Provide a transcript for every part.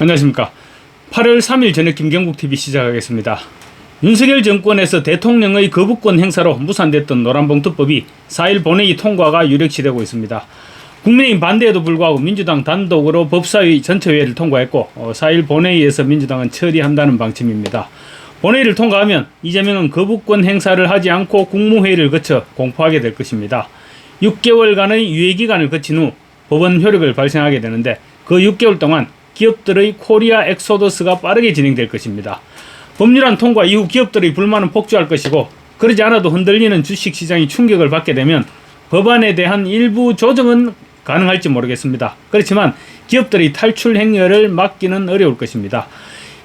안녕하십니까. 8월 3일 저녁 김경국 TV 시작하겠습니다. 윤석열 정권에서 대통령의 거부권 행사로 무산됐던 노란봉투법이 4일 본회의 통과가 유력시되고 있습니다. 국민의힘 반대에도 불구하고 민주당 단독으로 법사위 전체회의를 통과했고 어, 4일 본회의에서 민주당은 처리한다는 방침입니다. 본회의를 통과하면 이재명은 거부권 행사를 하지 않고 국무회의를 거쳐 공포하게 될 것입니다. 6개월간의 유예기간을 거친 후 법원 효력을 발생하게 되는데 그 6개월 동안 기업들의 코리아 엑소더스가 빠르게 진행될 것입니다. 법률안 통과 이후 기업들의 불만은 폭주할 것이고 그러지 않아도 흔들리는 주식시장이 충격을 받게 되면 법안에 대한 일부 조정은 가능할지 모르겠습니다. 그렇지만 기업들의 탈출 행위를 막기는 어려울 것입니다.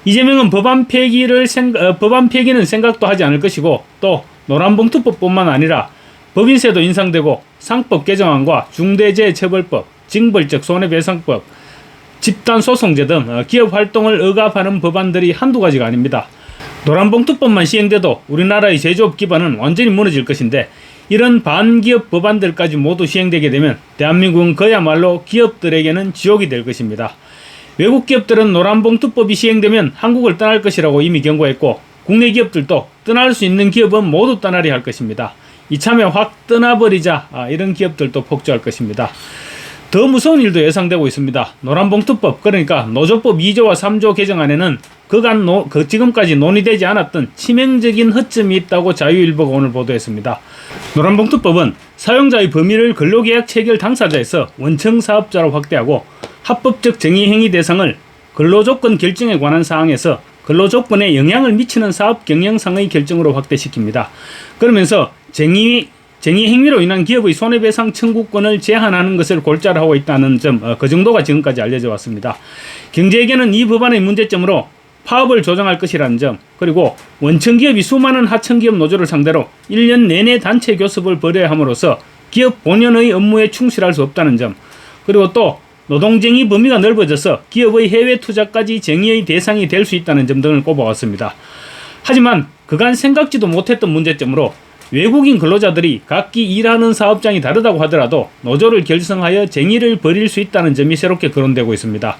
이재명은 법안 폐기를 생, 어, 법안 폐기는 생각도 하지 않을 것이고 또 노란봉투법뿐만 아니라 법인세도 인상되고 상법 개정안과 중대재해처벌법, 징벌적 손해배상법, 집단 소송제 등 어, 기업 활동을 억압하는 법안들이 한두 가지가 아닙니다. 노란봉투법만 시행돼도 우리나라의 제조업 기반은 완전히 무너질 것인데 이런 반기업 법안들까지 모두 시행되게 되면 대한민국은 그야말로 기업들에게는 지옥이 될 것입니다. 외국 기업들은 노란봉투법이 시행되면 한국을 떠날 것이라고 이미 경고했고 국내 기업들도 떠날 수 있는 기업은 모두 떠나려 할 것입니다. 이참에 확 떠나버리자 아, 이런 기업들도 폭주할 것입니다. 더 무서운 일도 예상되고 있습니다. 노란봉투법 그러니까 노조법 2조와 3조 개정안에는 그간 노, 그 지금까지 논의되지 않았던 치명적인 허점이 있다고 자유일보가 오늘 보도했습니다. 노란봉투법은 사용자의 범위를 근로계약 체결 당사자에서 원청 사업자로 확대하고 합법적 정의 행위 대상을 근로조건 결정에 관한 사항에서 근로조건에 영향을 미치는 사업 경영상의 결정으로 확대시킵니다. 그러면서 정의 쟁의 행위로 인한 기업의 손해배상 청구권을 제한하는 것을 골자로 하고 있다는 점, 어, 그 정도가 지금까지 알려져 왔습니다. 경제에게는 이 법안의 문제점으로 파업을 조정할 것이라는 점, 그리고 원청기업이 수많은 하청기업 노조를 상대로 1년 내내 단체 교섭을 벌여야 함으로써 기업 본연의 업무에 충실할 수 없다는 점, 그리고 또 노동쟁의 범위가 넓어져서 기업의 해외 투자까지 쟁의의 대상이 될 수 있다는 점 등을 꼽아왔습니다. 하지만 그간 생각지도 못했던 문제점으로 외국인 근로자들이 각기 일하는 사업장이 다르다고 하더라도 노조를 결성하여 쟁의를 벌일 수 있다는 점이 새롭게 거론되고 있습니다.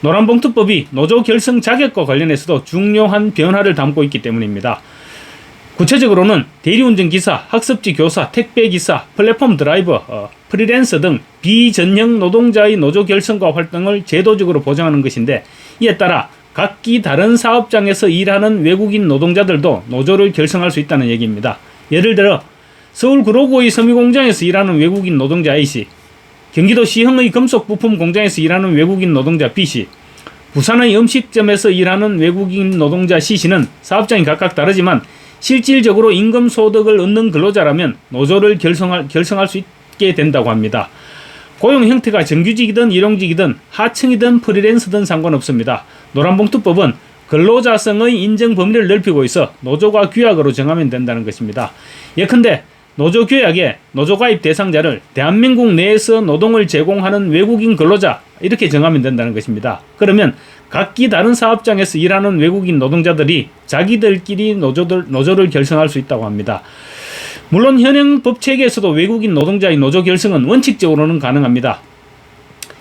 노란봉투법이 노조 결성 자격과 관련해서도 중요한 변화를 담고 있기 때문입니다. 구체적으로는 대리운전 기사, 학습지 교사, 택배 기사, 플랫폼 드라이버, 어, 프리랜서 등 비전형 노동자의 노조 결성과 활동을 제도적으로 보장하는 것인데 이에 따라 각기 다른 사업장에서 일하는 외국인 노동자들도 노조를 결성할 수 있다는 얘기입니다. 예를 들어 서울 구로구의 섬유공장에서 일하는 외국인 노동자 A씨, 경기도 시흥의 금속 부품 공장에서 일하는 외국인 노동자 B씨, 부산의 음식점에서 일하는 외국인 노동자 C씨는 사업장이 각각 다르지만 실질적으로 임금 소득을 얻는 근로자라면 노조를 결성할, 결성할 수 있게 된다고 합니다. 고용 형태가 정규직이든 일용직이든 하청이든 프리랜서든 상관없습니다. 노란봉투법은 근로자성의 인정 범위를 넓히고 있어 노조가 규약으로 정하면 된다는 것입니다. 예컨대 노조 규약에 노조 가입 대상자를 대한민국 내에서 노동을 제공하는 외국인 근로자 이렇게 정하면 된다는 것입니다. 그러면 각기 다른 사업장에서 일하는 외국인 노동자들이 자기들끼리 노조들, 노조를 결성할 수 있다고 합니다. 물론 현행 법 체계에서도 외국인 노동자의 노조 결성은 원칙적으로는 가능합니다.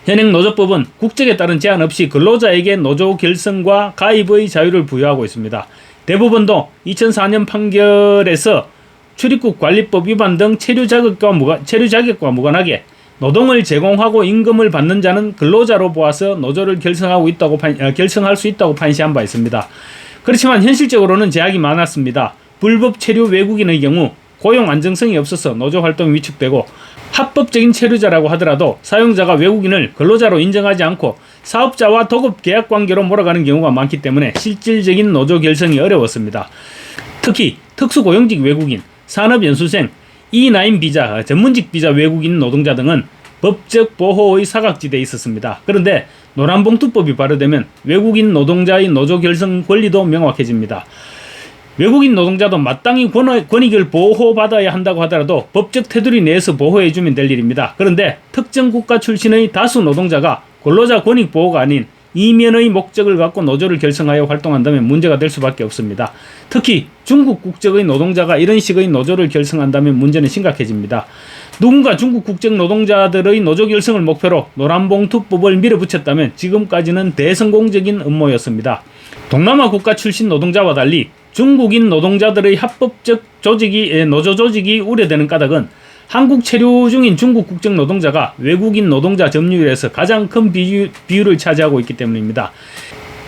현행 노조법은 국적에 따른 제한 없이 근로자에게 노조 결성과 가입의 자유를 부여하고 있습니다. 대부분도 2004년 판결에서 출입국 관리법 위반 등 체류 자격과 무관, 체류 자격과 무관하게 노동을 제공하고 임금을 받는 자는 근로자로 보아서 노조를 결성하고 있다고 판, 어, 결성할 수 있다고 판시한 바 있습니다. 그렇지만 현실적으로는 제약이 많았습니다. 불법 체류 외국인의 경우 고용 안정성이 없어서 노조 활동이 위축되고 합법적인 체류자라고 하더라도 사용자가 외국인을 근로자로 인정하지 않고 사업자와 도급 계약 관계로 몰아가는 경우가 많기 때문에 실질적인 노조 결성이 어려웠습니다. 특히 특수고용직 외국인, 산업연수생, E9 비자, 전문직 비자 외국인 노동자 등은 법적 보호의 사각지대에 있었습니다. 그런데 노란봉투법이 발효되면 외국인 노동자의 노조 결성 권리도 명확해집니다. 외국인 노동자도 마땅히 권익을 보호받아야 한다고 하더라도 법적 테두리 내에서 보호해주면 될 일입니다. 그런데 특정 국가 출신의 다수 노동자가 근로자 권익 보호가 아닌 이면의 목적을 갖고 노조를 결성하여 활동한다면 문제가 될 수밖에 없습니다. 특히 중국 국적의 노동자가 이런 식의 노조를 결성한다면 문제는 심각해집니다. 누군가 중국 국적 노동자들의 노조 결성을 목표로 노란봉투법을 밀어붙였다면 지금까지는 대성공적인 음모였습니다. 동남아 국가 출신 노동자와 달리 중국인 노동자들의 합법적 조직이 에, 노조 조직이 우려되는 까닭은 한국 체류 중인 중국 국적 노동자가 외국인 노동자 점유율에서 가장 큰 비유, 비율을 차지하고 있기 때문입니다.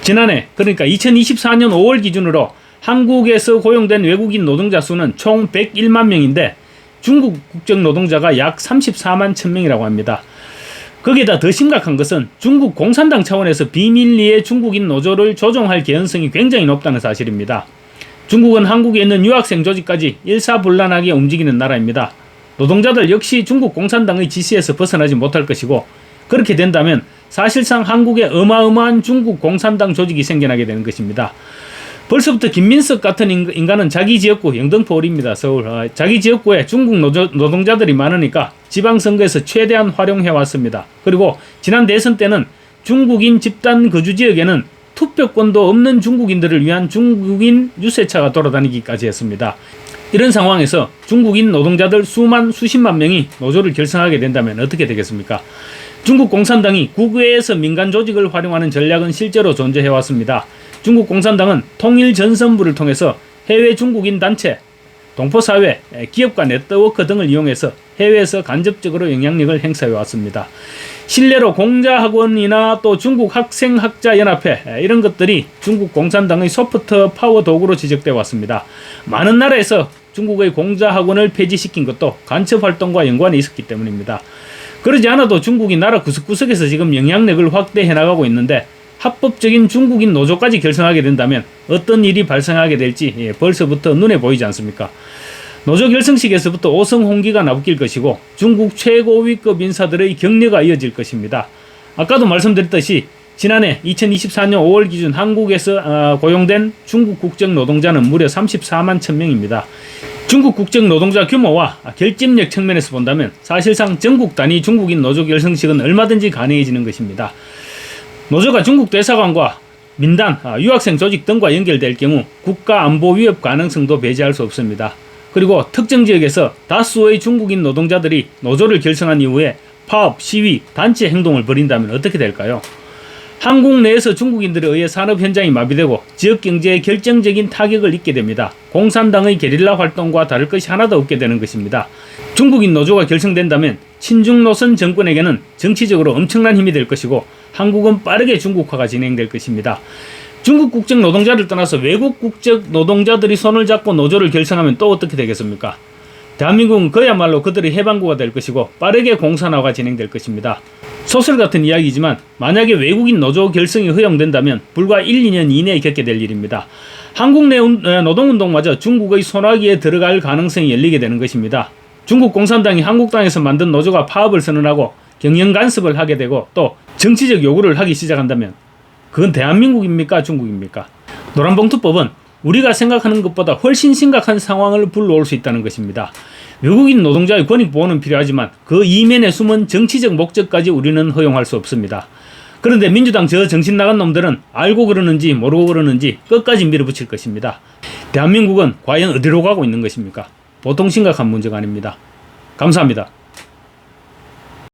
지난해 그러니까 2024년 5월 기준으로 한국에서 고용된 외국인 노동자 수는 총 101만 명인데 중국 국적 노동자가 약 34만 1000명이라고 합니다. 거기에다 더 심각한 것은 중국 공산당 차원에서 비밀리에 중국인 노조를 조종할 개연성이 굉장히 높다는 사실입니다. 중국은 한국에 있는 유학생 조직까지 일사불란하게 움직이는 나라입니다. 노동자들 역시 중국 공산당의 지시에서 벗어나지 못할 것이고 그렇게 된다면 사실상 한국에 어마어마한 중국 공산당 조직이 생겨나게 되는 것입니다. 벌써부터 김민석 같은 인- 인간은 자기 지역구 영등포울입니다. 서울. 어, 자기 지역구에 중국 노조, 노동자들이 많으니까 지방선거에서 최대한 활용해 왔습니다. 그리고 지난 대선 때는 중국인 집단 거주 지역에는 투표권도 없는 중국인들을 위한 중국인 유세차가 돌아다니기까지 했습니다. 이런 상황에서 중국인 노동자들 수만 수십만 명이 노조를 결성하게 된다면 어떻게 되겠습니까? 중국 공산당이 국외에서 민간 조직을 활용하는 전략은 실제로 존재해 왔습니다. 중국 공산당은 통일 전선부를 통해서 해외 중국인 단체, 동포사회, 에, 기업과 네트워크 등을 이용해서 해외에서 간접적으로 영향력을 행사해 왔습니다. 실례로 공자학원이나 또 중국 학생학자연합회 에, 이런 것들이 중국 공산당의 소프트 파워 도구로 지적돼 왔습니다. 많은 나라에서 중국의 공자학원을 폐지시킨 것도 간첩 활동과 연관이 있었기 때문입니다. 그러지 않아도 중국이 나라 구석구석에서 지금 영향력을 확대해 나가고 있는데 합법적인 중국인 노조까지 결성하게 된다면 어떤 일이 발생하게 될지 예, 벌써부터 눈에 보이지 않습니까? 노조 결성식에서부터 오성 홍기가 나붙길 것이고 중국 최고위급 인사들의 격려가 이어질 것입니다. 아까도 말씀드렸듯이 지난해 2024년 5월 기준 한국에서 아, 고용된 중국 국적 노동자는 무려 34만 1000명입니다. 중국 국적 노동자 규모와 결집력 측면에서 본다면 사실상 전국 단위 중국인 노조 결성식은 얼마든지 가능해지는 것입니다. 노조가 중국 대사관과 민단, 아, 유학생 조직 등과 연결될 경우 국가 안보 위협 가능성도 배제할 수 없습니다. 그리고 특정 지역에서 다수의 중국인 노동자들이 노조를 결성한 이후에 파업, 시위, 단체 행동을 벌인다면 어떻게 될까요? 한국 내에서 중국인들에 의해 산업 현장이 마비되고 지역 경제에 결정적인 타격을 입게 됩니다. 공산당의 게릴라 활동과 다를 것이 하나도 없게 되는 것입니다. 중국인 노조가 결성된다면 친중 노선 정권에게는 정치적으로 엄청난 힘이 될 것이고 한국은 빠르게 중국화가 진행될 것입니다. 중국 국적 노동자를 떠나서 외국 국적 노동자들이 손을 잡고 노조를 결성하면 또 어떻게 되겠습니까? 대한민국은 그야말로 그들의 해방구가 될 것이고 빠르게 공산화가 진행될 것입니다. 소설 같은 이야기지만 만약에 외국인 노조 결성이 허용된다면 불과 1, 2년 이내에 겪게 될 일입니다. 한국 내 노동운동마저 중국의 손아귀에 들어갈 가능성이 열리게 되는 것입니다. 중국 공산당이 한국 땅에서 만든 노조가 파업을 선언하고 경영 간섭을 하게 되고 또 정치적 요구를 하기 시작한다면 그건 대한민국입니까 중국입니까? 노란봉투법은 우리가 생각하는 것보다 훨씬 심각한 상황을 불러올 수 있다는 것입니다. 외국인 노동자의 권익 보호는 필요하지만 그 이면에 숨은 정치적 목적까지 우리는 허용할 수 없습니다. 그런데 민주당 저 정신 나간 놈들은 알고 그러는지 모르고 그러는지 끝까지 밀어붙일 것입니다. 대한민국은 과연 어디로 가고 있는 것입니까? 보통 심각한 문제가 아닙니다. 감사합니다.